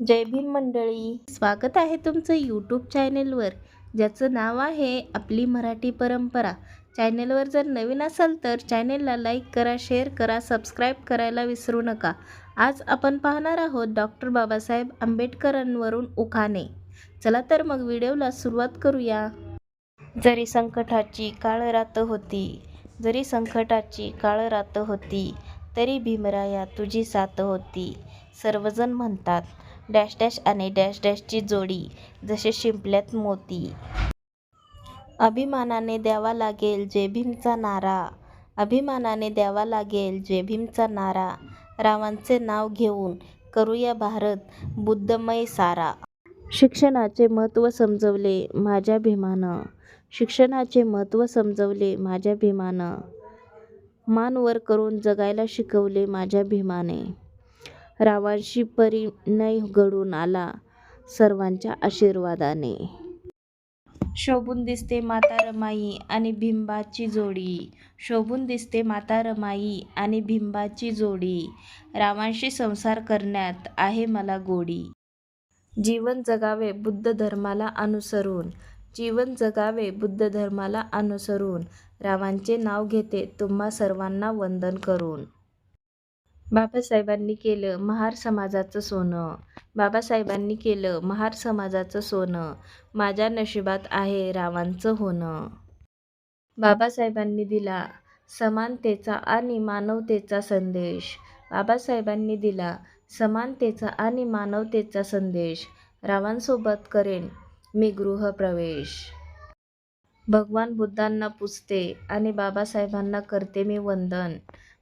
जय भीम मंडळी. स्वागत आहे तुमचं यूट्यूब चॅनेलवर ज्याचं नाव आहे आपली मराठी परंपरा. चॅनेलवर जर नवीन असाल तर चॅनेलला लाईक करा शेअर करा सबस्क्राईब करायला विसरू नका. आज आपण पाहणार आहोत डॉक्टर बाबासाहेब आंबेडकरांवरून उखाणे. चला तर मग व्हिडिओला सुरुवात करूया. जरी संकटाची काळ रात होती जरी संकटाची काळ रात होती तरी भीमराया तुझी साथ होती. सर्वजण म्हणतात डॅश डॅश आणि डॅश डॅशची जोडी जसे शिंपल्यात मोती. अभिमानाने द्यावा लागेल जय भीमचा नारा. अभिमानाने द्यावा लागेल जय भीमचा नारा. रावांचे नाव घेऊन करूया भारत बुद्धमय सारा. शिक्षणाचे महत्त्व समजवले माझ्या भीमानं शिक्षणाचे महत्त्व समजवले माझ्या भीमानं मान वर करून जगायला शिकवले माझ्या भीमाने रावांशी परिणय घडून आला सर्वांच्या आशीर्वादाने. शोभून दिसते माता रमाई आणि भिंबाची जोडी. शोभून दिसते माता रमाई आणि भिंबाची जोडी. रावांशी संसार करण्यात आहे मला गोडी. जीवन जगावे बुद्ध धर्माला अनुसरून. जीवन जगावे बुद्ध धर्माला अनुसरून. रावांचे नाव घेते तुम्हा सर्वांना वंदन करून. बाबासाहेबांनी केलं महार समाजाचं सोनं. बाबासाहेबांनी केलं महार समाजाचं सोनं. माझ्या नशिबात आहे रावांचं होणं. बाबासाहेबांनी दिला समानतेचा आणि मानवतेचा संदेश. बाबासाहेबांनी दिला समानतेचा आणि मानवतेचा संदेश. रावांसोबत करेन मी गृहप्रवेश भगवान बुद्धांना पूजते आणि बाबासाहेबांना करते मी वंदन.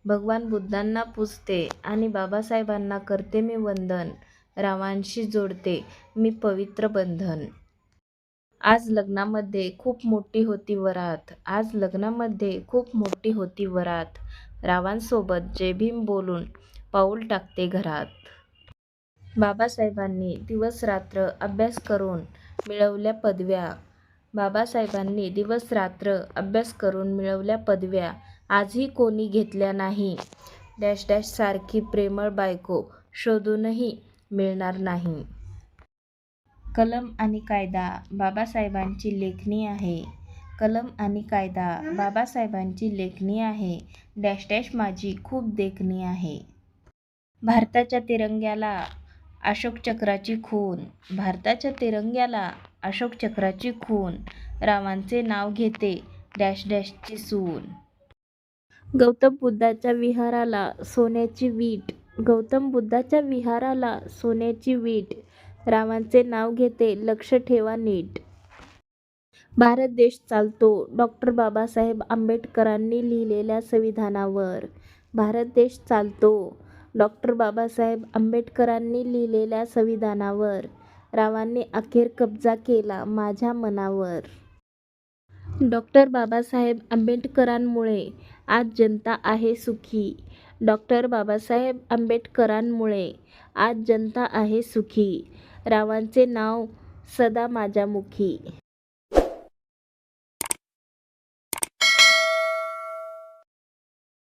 भगवान बुद्धांना पूजते आणि बाबासाहेबांना करते मी वंदन. रावांशी जोडते मी पवित्र बंधन. आज लग्नामध्ये खूप मोठी होती वरात. आज लग्नामध्ये खूप मोठी होती वरात. रावांसोबत जय भीम बोलून पाऊल टाकते घरात. बाबासाहेबांनी दिवस रात्र अभ्यास करून मिळवल्या पदव्या. बाबासाहेबांनी दिवस रात्र अभ्यास करून मिळवल्या पदव्या. आजही कोणी घेतल्या नाही. डॅश डॅश सारखी प्रेमळ बायको शोधूनही मिळणार नाही. कलम आणि कायदा बाबासाहेबांची लेखणी आहे. कलम आणि कायदा बाबासाहेबांची लेखणी आहे. डॅश डॅश माझी खूप देखणी आहे. भारताच्या तिरंग्याला अशोक चक्राची खून. भारताच्या तिरंग्याला अशोक चक्राची खून. रावांचे नाव घेते डॅश डॅशची सून. गौतम बुद्धाच्या विहाराला सोन्याची वीट. गौतम बुद्धाच्या विहाराला सोन्याची वीट. रावांचे नाव घेते लक्ष ठेवा नीट. भारत देश चालतो. डॉक्टर बाबासाहेब आंबेडकरांनी लिहिलेल्या संविधानावर. भारत देश चालतो. डॉक्टर बाबासाहेब आंबेडकरांनी लिहिलेल्या संविधानावर. रावांनी अखेर कब्जा केला माझ्या मनावर. डॉक्टर बाबासाहेब आंबेडकरांमुळे आज जनता आहे सुखी. डॉक्टर बाबासाहेब आंबेडकरांमुळे आज जनता आहे सुखी. रावांचे नाव सदा माझ्या मुखी